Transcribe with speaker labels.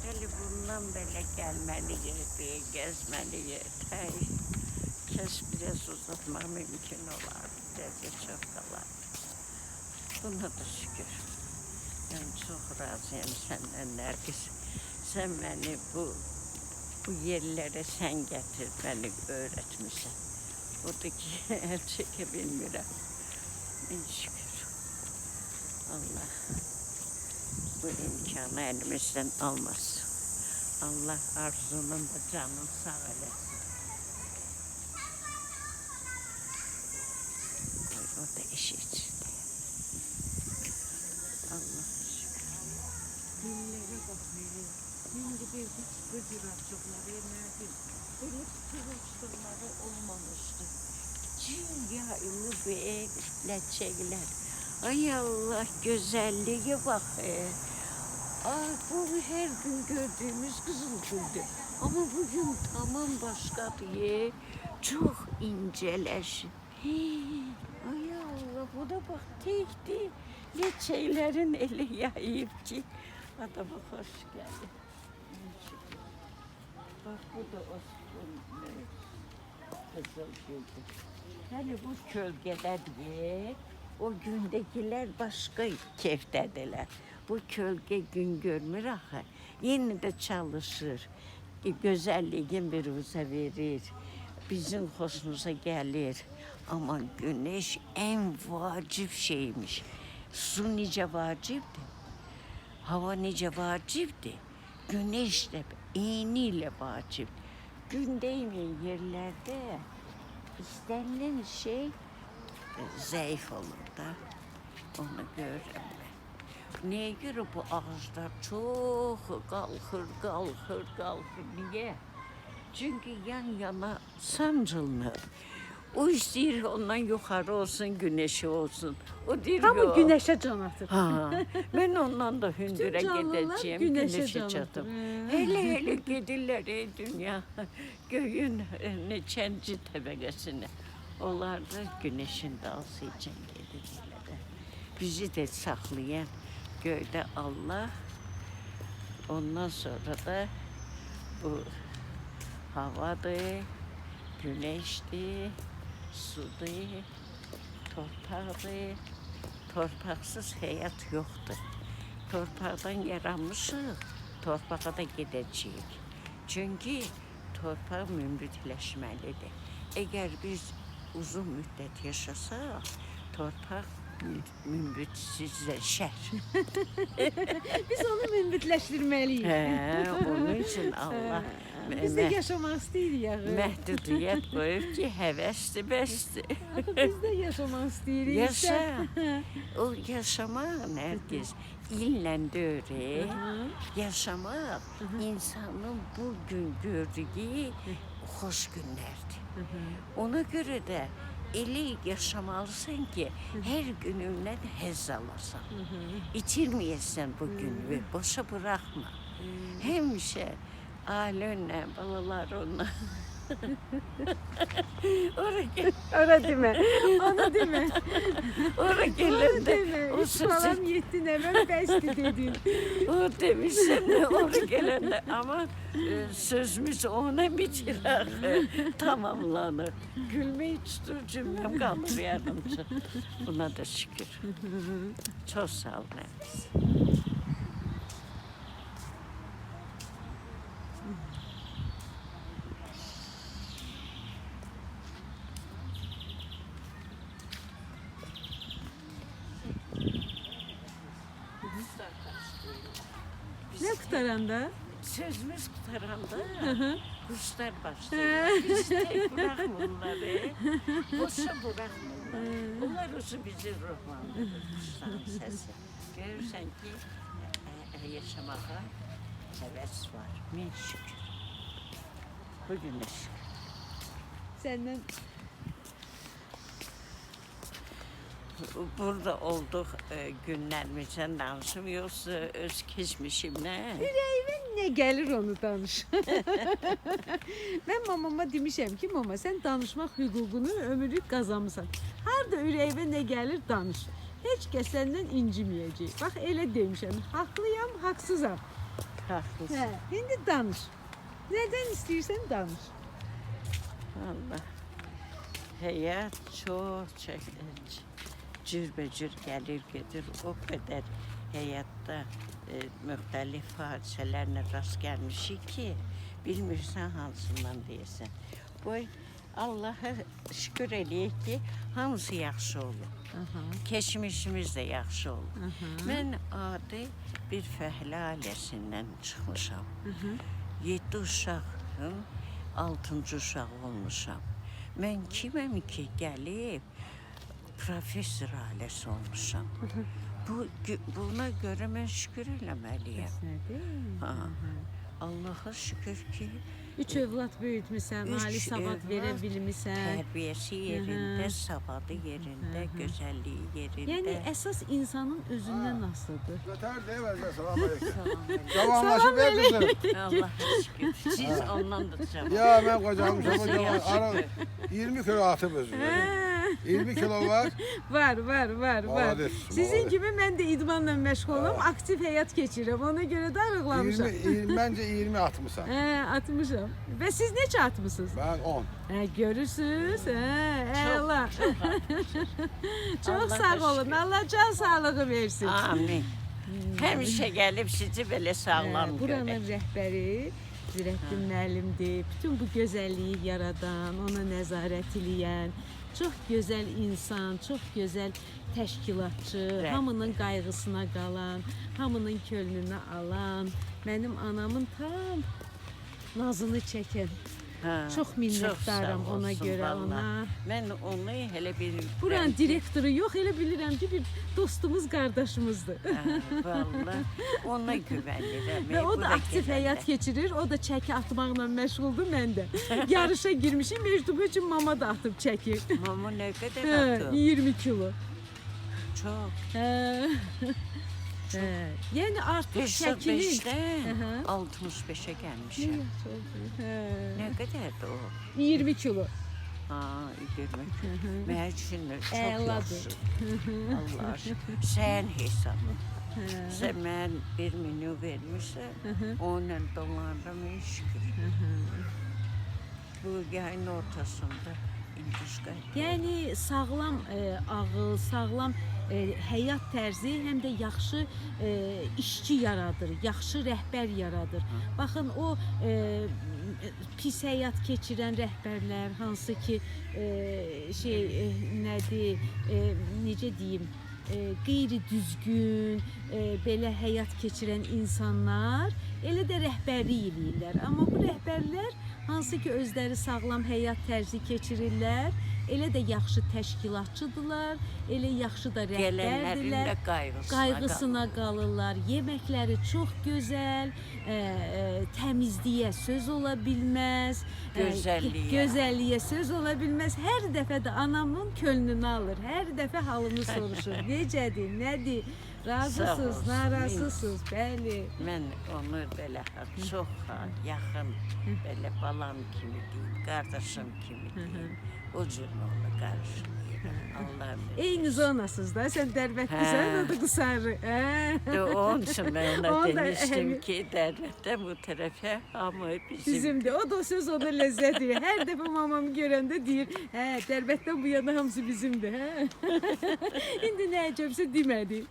Speaker 1: Bəli, bundan belə gəlməliyik, deyə gəzməliyik. Hey, kəs biraz uzatmaq mümkün olar, biraz çox qalar. Buna da şükür. Mən çox razıyam səndən, Nərgiz. Sən məni bu bu yerlere sen getir, beni öğretmişsin. Buradaki el çekebilmirəm. Bin şükür. Allah bu imkanı elimizden almasın. Allah arzunun da canın sağ eylesin. O da işi içinde. Allah şükür. Günlere bak hele. Şimdi bir hiç gıcıracıkları yemedim. Böyle kıvırcıkları olmamıştı. Cin yayını bekletecekler. Ay Allah güzelliğe bak. He. Ah bu her gün gördüğümüz Kızılgül'dü. Ama bugün tamam başka diye çok inceleş. Ay Allah bu da bak tekti. Leçeylerin eli yayıp ki. Adama hoş geldin. Bak bu da Osman Kızılgül'dü. Hani bu kölgede diye o gündekiler başka keyftedirler. Bu kölge gün görmür axı. Yine de çalışır. E, Gözəlliyin bir uza verir. Bizim xoşumuza gəlir. Amma güneş en vacib şeymiş. Su necə vacibdir? Hava necə vacibdir? Güneş də eyni ilə vacib. Gün değmeyen yerlerde istenilen şey e, zayıf olur da. Onu görürüm ben. Neye göre bu ağaçlar çok kalkır, kalkır, kalkır. Niye? Çünkü yan yana sancılır. O istəyir ondan yukarı olsun, güneşi olsun. O deyir
Speaker 2: Hamı
Speaker 1: "Yox."
Speaker 2: güneşe can atır.
Speaker 1: Ha, ben ondan da gideceğim,
Speaker 2: güneşe
Speaker 1: güneşe,
Speaker 2: can
Speaker 1: çatım. Hele hele gidirler ey dünya, göğün e, neçənci təbəqəsinə. Onlar da güneşin dalsı için gedirlər. Bizi de saxlayan göydə Allah, ondan sonra da bu havadır, güneşdir, sudur, torpaqdır. Torpaqsız həyat yoxdur. Torpaqdan yaranmışıq, torpağa da gedəcəyik. Çünki torpaq münbitləşməlidir. Əgər biz uzun müddət yaşasaq, torpaq mün- münbitsizləşər.
Speaker 2: Biz onu mümbitleştirmeliyiz.
Speaker 1: Hə, onun üçün Allah
Speaker 2: Biz de yaşamak isteyirik yağı.
Speaker 1: məhdudiyyət qoyub ki, həvəsdir, bəsdir.
Speaker 2: Biz de yaşamak isteyirik.
Speaker 1: Yaşa. O yaşamaq Nərgiz illə döyür. Yaşamaq insanın bu gün gördüyü xoş günlərdir. Ona görə də elə yaşamalısan ki, hər günündən həzz alasan. İtirməyəsən bu günü, boşa buraxma. Həmişə ailənlə, balalarınla Ora gel,
Speaker 2: Öyle deme. Onu deme.
Speaker 1: ora
Speaker 2: Onu
Speaker 1: gələndə
Speaker 2: deme.
Speaker 1: o
Speaker 2: Üç
Speaker 1: sözü
Speaker 2: falan yettin hemen besti dedin.
Speaker 1: O demişsin de oraya gelende ama e, sözümüz ona bitir axı, tamamlanır. Gülmeyi tutur cümlem kalır yanımca. Buna da şükür. Çok sağ ol Nergis.
Speaker 2: Ne kurtaranda?
Speaker 1: Sözümüz kurtaranda kuşlar başlıyor. Bizi tek bırakmıyorlar. e. Boşa bırakmıyorlar. Onlar olsun bizi ruhlandırır kuşların sesi. Görürsen ki e, e, yaşamağa heves var. Min şükür. Bugüne şükür.
Speaker 2: Senden
Speaker 1: burada olduğu e, günlerimizden danışım yoksa öz geçmişimle.
Speaker 2: Ne gelir onu danış. ben mamama demişəm ki, mama sen danışmaq hüququnu ömürlük qazanmısan. Harda ürəyinə nə gəlir danış. Heç kəs səndən inciməyəcək. Bax elə demişəm. Haqlıyam, haqsızam.
Speaker 1: Haklısın.
Speaker 2: Hə, indi danış. Nədən istəyirsən danış.
Speaker 1: Allah. Həyat çox çəkilir. Cürbəcür gəlir gedir. O qədər həyatda e, müxtəlif hadisələrlə rast gəlmişik ki, bilmirsən hansından deyəsən. Qoy Allaha şükür eləyək ki, hamısı yaxşı olur.
Speaker 2: Aha.
Speaker 1: Keçmişimiz də yaxşı olur.
Speaker 2: Aha.
Speaker 1: Mən adi bir fəhlə ailəsindən çıxmışam.
Speaker 2: Aha.
Speaker 1: 7 uşağın 6-cı uşağı olmuşam. Mən kiməm ki, gəlib professor ailəsi olmuşam. Bu buna görə mən şükür eləməliyəm.
Speaker 2: Bəs nədir?
Speaker 1: Ha. Allah'a şükür ki,
Speaker 2: Üç övlad böyütmüsən,
Speaker 1: Üç
Speaker 2: ali savad verə bilmisən.
Speaker 1: tərbiyəsi yerində,
Speaker 2: Hı.
Speaker 1: savadı yerində, gözəlliyi yerində.
Speaker 2: Yəni əsas insanın özündən asılıdır.
Speaker 3: Yeter değil mi? Selam aleyküm.
Speaker 1: Salam
Speaker 3: Cavanlaşıp ver kızım.
Speaker 1: Allah'a şükür. Siz ondan da cavab.
Speaker 3: Ya ben kocamışım
Speaker 1: Nasıl
Speaker 3: kocaman.
Speaker 1: yaşlı?
Speaker 3: Ara 20 kilo atım özüm.
Speaker 2: Hə,
Speaker 3: 20 kilo var.
Speaker 2: var, var, var, var. Sizin kimi mən də idmanla məşğulam, aktiv həyat keçirirəm. Ona görə də
Speaker 3: 20,
Speaker 2: arıqlamışam.
Speaker 3: 20 bence 20 atmışam.
Speaker 2: Hə, atmışam. Və siz neçə atmısınız?
Speaker 3: Ben 10.
Speaker 2: Hə, görürsüz? Hə, əla. Çox
Speaker 1: Allaha
Speaker 2: sağ olun. Allah can sağlığı versin.
Speaker 1: Amin. Həmişə gəlib sizi belə sağlam görək.
Speaker 2: buranın rəhbəri Zirəddin müəllimdir. Bütün bu gözəlliyi yaradan, ona nəzarət eləyən, çox gözəl insan, çox gözəl təşkilatçı,
Speaker 1: Rəhbər.
Speaker 2: hamının qayğısına qalan, hamının könlünü alan, mənim anamın tam nazını çəkən.
Speaker 1: Hə,
Speaker 2: Çox minnətdaram
Speaker 1: çox sağ
Speaker 2: ona
Speaker 1: olsun,
Speaker 2: görə
Speaker 1: vallahi.
Speaker 2: ona.
Speaker 1: Mən onu elə bir
Speaker 2: Buranın direktoru yox, elə bilirəm ki, bir dostumuz, qardaşımızdır.
Speaker 1: Hə, vallahi ona güvənirəm.
Speaker 2: Və o da aktiv həyat keçirir, o da çəki atmaqla məşğuldur, mən də. Yarışa girmişim, mecbur üçün mama da atıb çəkir.
Speaker 1: Mama nə qədər atıb?
Speaker 2: 20 kilo.
Speaker 1: Çox.
Speaker 2: Hə. Hə. Yəni artıq çəkilir.
Speaker 1: 5-5-dən
Speaker 2: Aha.
Speaker 1: 65-ə gəlmişəm. Nə
Speaker 2: Hə.
Speaker 1: qədərdir o?
Speaker 2: 20 kilo.
Speaker 1: Ha, 20. Mən üçün də çox yaxşı. Allah aşkına. Sən hesab.
Speaker 2: Hə.
Speaker 1: Sən mən bir menü vermişsən, onunla dolandım şükür. Bu yayın ortasında indişqa.
Speaker 2: Yəni sağlam e, ağıl, sağlam həyat tərzi həm də yaxşı e, işçi yaradır, yaxşı rəhbər yaradır. Baxın o e, pis həyat keçirən rəhbərlər hansı ki e, şey e, nədir, e, necə deyim, e, qeyri-düzgün, e, belə həyat keçirən insanlar elə də rəhbərlik eləyirlər. Amma bu rəhbərlər hansı ki özləri sağlam həyat tərzi keçirirlər, elə də yaxşı təşkilatçıdırlar, elə yaxşı da
Speaker 1: Gələnlərin
Speaker 2: rəhbərdirlər.
Speaker 1: də qayğısına,
Speaker 2: Qayğısına qalırlar. Yeməkləri çox gözəl, ə, ə, təmizliyə söz ola bilməz, ə,
Speaker 1: Gözəlliyə.
Speaker 2: gözəlliyə söz ola bilməz. Hər dəfə də anamın könlünü alır. Hər dəfə halını soruşur. Necədir, nədir? Razısınız, narazısınız? Bəli.
Speaker 1: Mən onu belə çox yaxın, belə balam kimi deyim, qardaşım kimi deyim. O cür onu qarşılayıram. Allah'ım.
Speaker 2: Eyni zonasız da. Sən dərbətlisən,
Speaker 1: Hə.
Speaker 2: o da qısarı.
Speaker 1: Onun için ben ona demiştim ki devletten bu tarafa hamı bizim.
Speaker 2: Bizimdir. O da söz ona lezzət verir. Hər dəfə mamamı görəndə deyir, hə, Dərbətdən bu yana hamısı bizimdir, hə. İndi nə əcəbsə demədi.